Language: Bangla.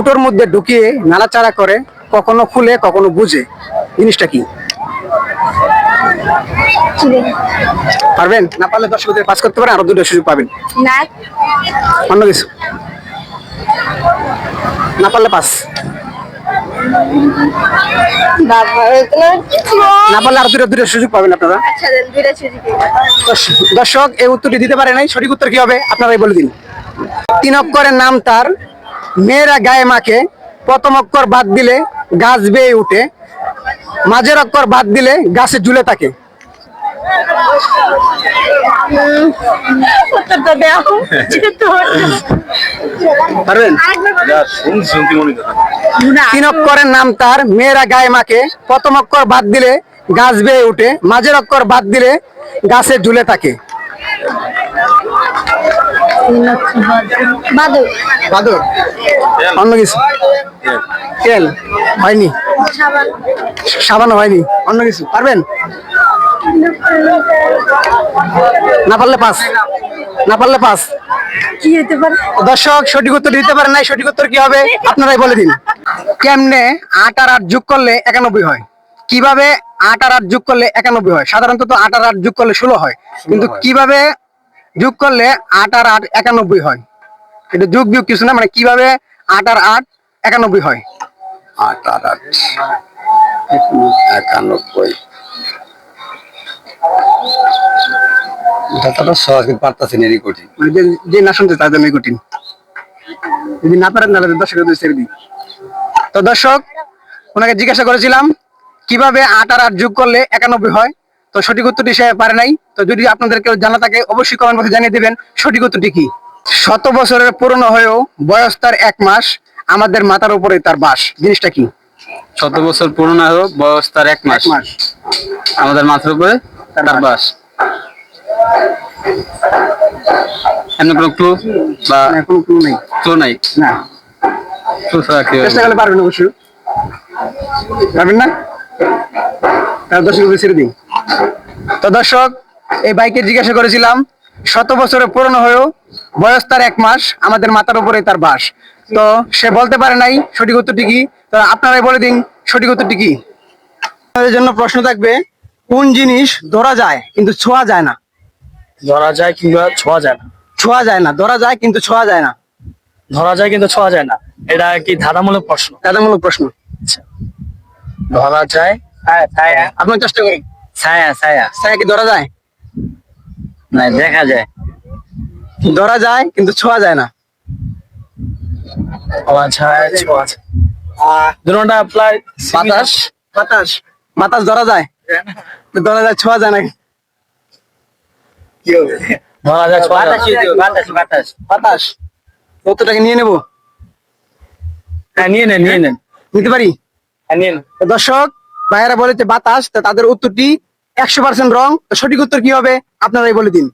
ফুটোর মধ্যে ঢুকিয়ে নাড়াচাড়া করে কখনো খুলে কখনো বুঝে। জিনিসটা কি? পারবেন? না পারলে দর্শকদের পাস করতে পারেন আরও দুটো সুযোগ পাবেন। অন্য কিছু? না পারলে পাস বাবা এগুলো কিছু না পারলে আরও দুটো দুটো সুযোগ পাবেন আপনারা। আচ্ছা দর্শক এই উত্তরটি দিতে পারে নাই সঠিক উত্তর কি হবে? আপনারাই বলে দিন। তিন অক্ষরের নাম তার মেয়েরা গায়ে মাখে, প্রথম অক্ষর বাদ দিলে গাছ বেয়ে উঠে, মাঝের অক্ষর বাদ দিলে গাছে ঝুলে থাকে। তিন অক্ষরের নাম তার, মেয়েরা গায়ে মাখে, প্রথম অক্ষর বাদ দিলে গাছ বেয়ে উঠে, মাঝের অক্ষর বাদ দিলে গাছে ঝুলে থাকে। বাদল বাদর অন্য কিছু? তেল হয়নি? সাবান। সাবান হয়নি? অন্য কিছু? পারবেন? না পারলে পাস। না পারলে পাস। কি হতে পারে? দর্শক সঠিক উত্তর দিতে পারেন নাই সঠিক উত্তর কি হবে? আপনারাই বলে দিন। কেমনে আট আর আট যোগ করলে একানব্বই হয়? কীভাবে আট আর আট যোগ করলে একানব্বই হয়? সাধারণত তো আট আর আট যোগ করলে ষোলো হয়। কিন্তু কীভাবে যোগ করলে আট আর আট একানব্বই হয়। এটা যোগ বিয়োগ কিছু না মানে কীভাবে আট আর আট একানব্বই হয়? আট আট আট একানব্বই। এটা সহজ কিন্তু পারতাছি এরই কঠিন মানে যে না শুনতে তার কঠিন। যদি না পারেন তাহলে দর্শকের দুই ছেড়ে দিই। তো দর্শক ওনাকে জিজ্ঞাসা করেছিলাম কীভাবে আট আর আট যোগ করলে একানব্বই হয়? তো সঠিক উত্তরটি সে পারে নাই। তো যদি আপনাদের কেউ জানা থাকে অবশ্যই কমেন্ট বক্সে জানিয়ে দিবেন সঠিক উত্তরটি কি। শত বছরের পুরনো হয়েও বয়স তার এক মাস আমাদের মাথার উপরে তার বাস। জিনিসটা কি? শত বছর পুরনো হোক বয়স তার এক মাস। আমাদের মাথার উপরে তার বাস। এমন কোনো ক্লু বা কোনো ক্লু নেই। ক্লু নাই? না। ক্লু ছাড়া কি চেষ্টা করলে পারবেন অবশ্যই। পারবেন না? তাহলে দর্শক ছেড়ে দিন তো দর্শক এই বাইকে জিজ্ঞাসা করেছিলাম শত বছরের পুরনো হয়েও বয়স তার এক মাস আমাদের মাথার উপরে তার বাস। তো সে বলতে পারে নাই সঠিক উত্তরটি কি? তো আপনারাই বলে দিন সঠিক উত্তরটি কি? আপনাদের জন্য প্রশ্ন থাকবে কোন জিনিস ধরা যায় কিন্তু ছোঁয়া যায় না? ধরা যায় কিংবা ছোঁয়া যায় না? ছোঁয়া যায় না ধরা যায় কিন্তু ছোঁয়া যায় না। ধরা যায় কিন্তু ছোঁয়া যায় না? এটা কি ধাঁধামূলক প্রশ্ন? দাদামূলক প্রশ্ন। ধরা যায় হ্যাঁ আপনার চেষ্টা করুন। ছায়া ছায়া। ছায়া কি ধরা যায়? না দেখা যায়। ধরা যায় কিন্তু ছোঁয়া যায় না। প্রায় বাতাস? বাতাস। বাতাস ধরা যায়? ধরা যায় ছোঁয়া যায় বাতাস নিয়ে নেব? হ্যাঁ নিয়ে নেন নিয়ে নেন। নিতে পারি? হ্যাঁ দর্শক ভাইয়েরা বলেছে বাতাস তো তাদের উত্তরটি একশো পার্সেন্ট রং সঠিক উত্তর কি হবে? আপনারাই বলে দিন।